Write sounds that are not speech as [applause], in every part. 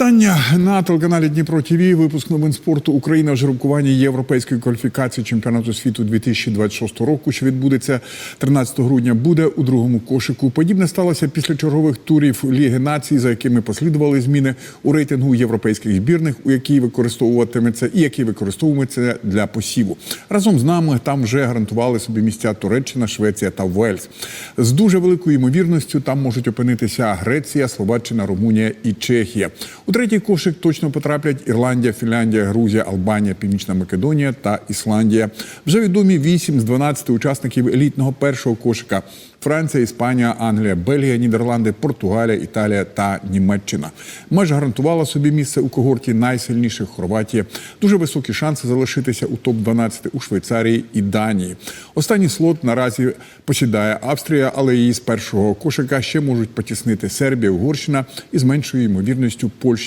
Вітання на телеканалі Дніпро ТВ. Випуск новин спорту Україна в жеребкуванні європейської кваліфікації чемпіонату світу 2026 року, що відбудеться 13 грудня, буде у другому кошику. Подібне сталося після чергових турів Ліги націй, за якими послідували зміни у рейтингу європейських збірних, у якій використовуватиметься і який використовується для посіву. Разом з нами там вже гарантували собі місця Туреччина, Швеція та Вельс. З дуже великою ймовірністю там можуть опинитися Греція, Словаччина, Румунія і Чехія. У третій кошик точно потраплять Ірландія, Фінляндія, Грузія, Албанія, Північна Македонія та Ісландія. Вже відомі 8 з 12 учасників елітного першого кошика. Франція, Іспанія, Англія, Бельгія, Нідерланди, Португалія, Італія та Німеччина. Майже гарантувала собі місце у когорті найсильніших Хорватія. Дуже високі шанси залишитися у топ 12 у Швейцарії і Данії. Останній слот наразі посідає Австрія, але її з першого кошика ще можуть потіснити Сербія, Угорщина і з меншою ймовірністю Польща.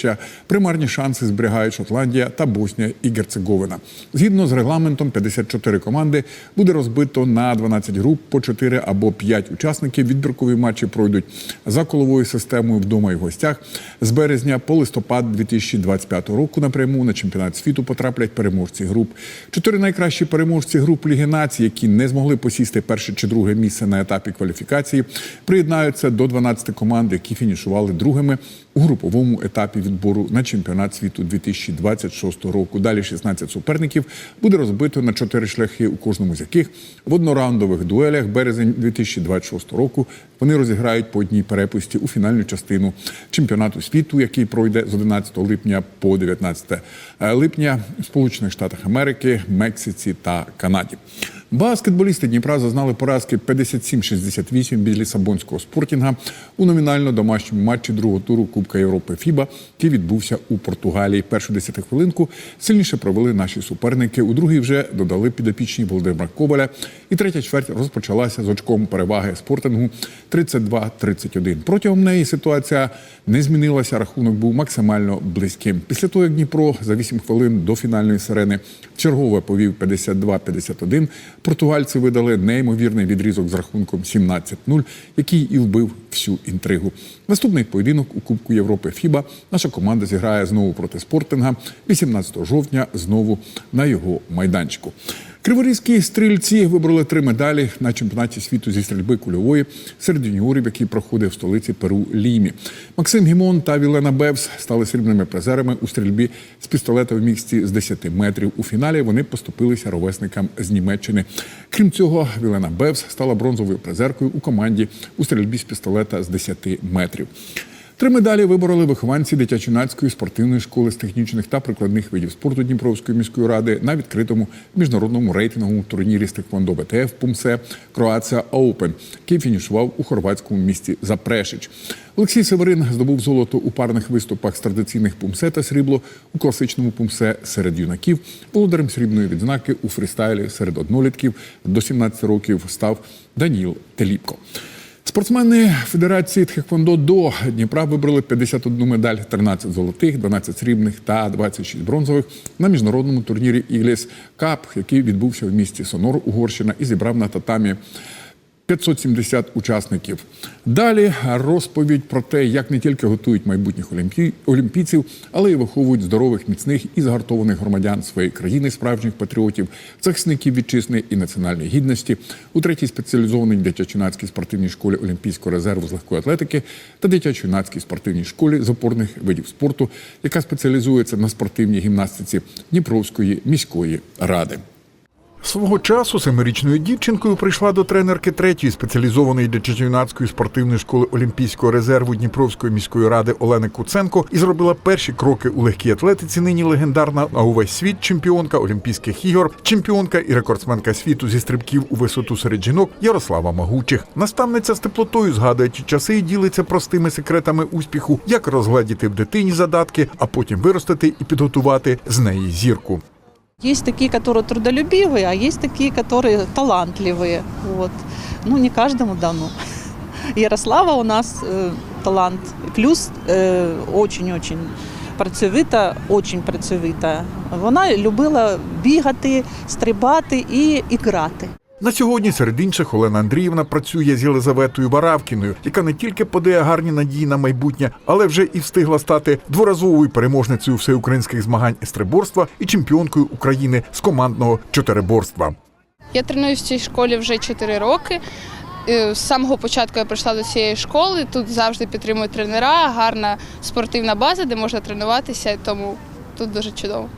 Примарні шанси зберігають Шотландія та Боснія і Герцеговина. Згідно з регламентом, 54 команди буде розбито на 12 груп по 4 або 5 учасників. Відбіркові матчі пройдуть за коловою системою вдома і в гостях. З березня по листопад 2025 року напряму на чемпіонат світу потраплять переможці груп. Чотири найкращі переможці груп Ліги націй, які не змогли посісти перше чи друге місце на етапі кваліфікації, приєднаються до 12 команд, які фінішували другими у груповому етапі відбору на чемпіонат світу 2026 року. Далі 16 суперників буде розбито на чотири шляхи, у кожному з яких в однораундових дуелях березень 2026 року вони розіграють по одній перепусті у фінальну частину чемпіонату світу, який пройде з 11 липня по 19 липня в Сполучених Штатах Америки, Мексиці та Канаді. Баскетболісти Дніпра зазнали поразки 57-68 від Лісабонського спортінга у номінально домашньому матчі другого туру Кубка Європи ФІБА, який відбувся у Португалії. Першу десятихвилинку сильніше провели наші суперники. У другій вже додали підопічні Володимира Коваля. І третя чверть розпочалася з очком переваги спортингу 32-31. Протягом неї ситуація не змінилася. Рахунок був максимально близьким. Після того, як Дніпро за 8 хвилин до фінальної сирени чергове повів 52-51, португальці видали неймовірний відрізок з рахунком 17-0, який і вбив всю інтригу. Наступний поєдинок у Кубку Європи ФІБА наша команда зіграє знову проти спортинга 18 жовтня, знову на його майданчику. Криворізькі стрільці вибрали три медалі на чемпіонаті світу зі стрільби кульової серед юніорів, який проходив в столиці Перу Лімі. Максим Гімон та Вілена Бевс стали срібними призерами у стрільбі з пістолета в місці з 10 метрів. У фіналі вони поступилися ровесникам з Німеччини. Крім цього, Вілена Бевс стала бронзовою призеркою у команді у стрільбі з пістолета з 10 метрів. Три медалі вибороли вихованці дитячо-юнацької спортивної школи з технічних та прикладних видів спорту Дніпровської міської ради на відкритому міжнародному рейтинговому турнірі з теквондо БТФ Пумсе Кроація Оупен, який фінішував у хорватському місті Запрешич. Олексій Северин здобув золото у парних виступах з традиційних пумсе та срібло у класичному пумсе серед юнаків. Володарем срібної відзнаки у фрістайлі серед однолітків до 17 років став Даніл Теліпко. Спортсмени Федерації Тхеквондо до Дніпра вибрали 51 медаль, 13 золотих, 12 срібних та 26 бронзових на міжнародному турнірі Ігліс Кап, який відбувся в місті Сонор, Угорщина, і зібрав на татамі 570 учасників. Далі розповідь про те, як не тільки готують майбутніх олімпійців, але й виховують здорових, міцних і згартованих громадян своєї країни, справжніх патріотів, захисників вітчизни і національної гідності у третій спеціалізованій дитячо-юнацькій спортивній школі Олімпійського резерву з легкої атлетики та дитячо-юнацькій спортивній школі з опорних видів спорту, яка спеціалізується на спортивній гімнастиці Дніпровської міської ради. Свого часу семирічною дівчинкою прийшла до тренерки третьої спеціалізованої дитячо-юнацької спортивної школи Олімпійського резерву Дніпровської міської ради Олени Куценко і зробила перші кроки у легкій атлетиці. Нині легендарна на увесь світ чемпіонка Олімпійських ігор, чемпіонка і рекордсменка світу зі стрибків у висоту серед жінок Ярослава Магучих. Наставниця з теплотою згадує ті часи і ділиться простими секретами успіху, як розгледіти в дитині задатки, а потім виростити і підготувати з неї зірку. Есть такие, которые трудолюбивые, а есть такие, которые талантливые. Вот. Ну, не каждому дано. [laughs] Ярослава у нас э, талант. Плюс э, очень-очень працьовита, очень працьовита. Вона любила бігати, стрибати і, і грати. На сьогодні серед інших Олена Андріївна працює з Єлизаветою Варавкіною, яка не тільки подає гарні надії на майбутнє, але вже і встигла стати дворазовою переможницею всеукраїнських змагань з триборства і чемпіонкою України з командного чотириборства. Я тренуюсь в цій школі вже 4 роки. Е, З самого початку я прийшла до цієї школи. Тут завжди підтримують тренера, гарна спортивна база, де можна тренуватися, тому тут дуже чудово.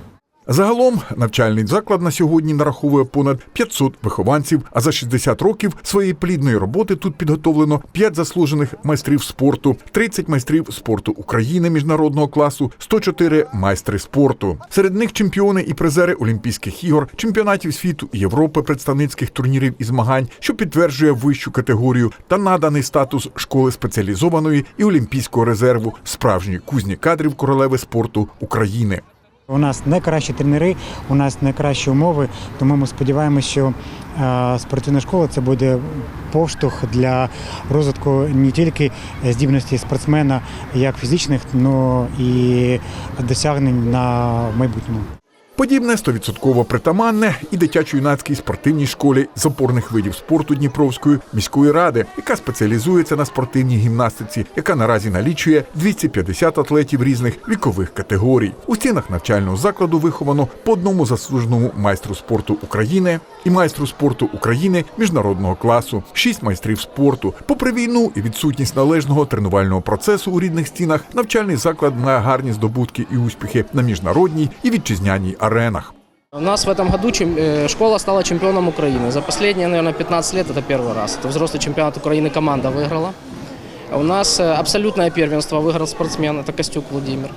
Загалом навчальний заклад на сьогодні нараховує понад 500 вихованців. А за 60 років своєї плідної роботи тут підготовлено 5 заслужених майстрів спорту, 30 майстрів спорту України міжнародного класу, 104 майстри спорту. Серед них чемпіони і призери Олімпійських ігор, чемпіонатів світу і Європи, представницьких турнірів і змагань, що підтверджує вищу категорію та наданий статус школи спеціалізованої і олімпійського резерву справжньої кузні кадрів королеви спорту України. У нас найкращі тренери, у нас найкращі умови, тому ми сподіваємося, що е, спортивна школа це буде поштовх для розвитку не тільки здібності спортсмена як фізичних, але і досягнень на майбутньому. Подібне стовідсотково притаманне і дитячо-юнацькій спортивній школі з опорних видів спорту Дніпровської міської ради, яка спеціалізується на спортивній гімнастиці, яка наразі налічує 250 атлетів різних вікових категорій. У стінах навчального закладу виховано по одному заслуженому майстру спорту України і майстру спорту України міжнародного класу, шість майстрів спорту. Попри війну і відсутність належного тренувального процесу у рідних стінах, навчальний заклад має гарні здобутки і успіхи на міжнародній і вітчизняній аренах. У нас в этом году чем- э, школа стала чемпионом Украины. За последние, наверное, 15 лет это первый раз. Это взрослый чемпионат Украины команда выиграла. У нас э, абсолютное первенство выиграл спортсмен, это Костюк Владимир.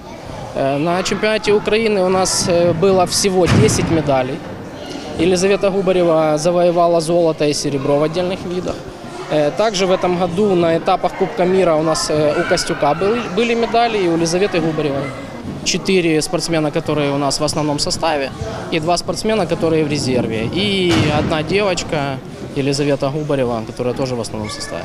Э, На чемпионате Украины у нас э, было всего 10 медалей. Елизавета Губарева завоевала золото и серебро в отдельных видах. Э, Также в этом году на этапах Кубка мира у нас э, у Костюка были, были медали и у Елизаветы Губаревой. Четыре спортсмена, которые у нас в основном составе, и два спортсмена, которые в резерве. И одна девочка, Елизавета Губарева, которая тоже в основном составе.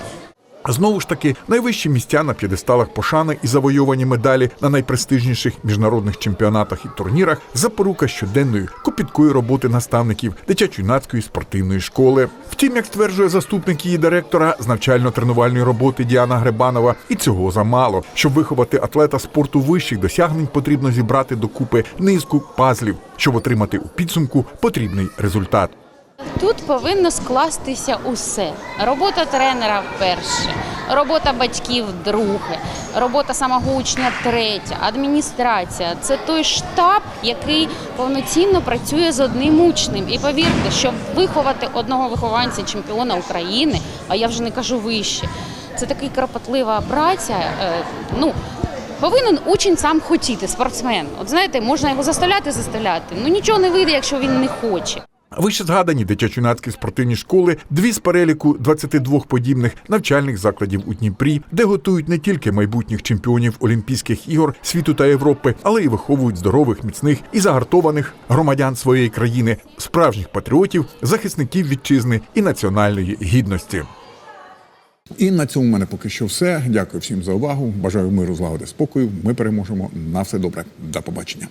Знову ж таки, найвищі місця на п'єдесталах пошани і завойовані медалі на найпрестижніших міжнародних чемпіонатах і турнірах запорука щоденної копіткої роботи наставників дитячо-юнацької спортивної школи. Втім, як стверджує заступник її директора з навчально-тренувальної роботи Діана Гребанова, і цього замало. Щоб виховати атлета спорту вищих досягнень, потрібно зібрати докупи низку пазлів, щоб отримати у підсумку потрібний результат. Тут повинно скластися усе. Робота тренера перше, робота батьків друге, робота самого учня третя, адміністрація. Це той штаб, який повноцінно працює з одним учнем. І повірте, щоб виховати одного вихованця чемпіона України, а я вже не кажу вище, це така кропотлива праця. е, Ну, Повинен учень сам хотіти, спортсмен. От знаєте, можна його заставляти, заставляти. Ну нічого не вийде, якщо він не хоче. Вище згадані дитячо-юнацькі спортивні школи дві з переліку 22 подібних навчальних закладів у Дніпрі, де готують не тільки майбутніх чемпіонів Олімпійських ігор світу та Європи, але й виховують здорових, міцних і загартованих громадян своєї країни, справжніх патріотів, захисників вітчизни і національної гідності. І на цьому в мене поки що все. Дякую всім за увагу. Бажаю миру, злагоди, спокою. Ми переможемо. На все добре. До побачення.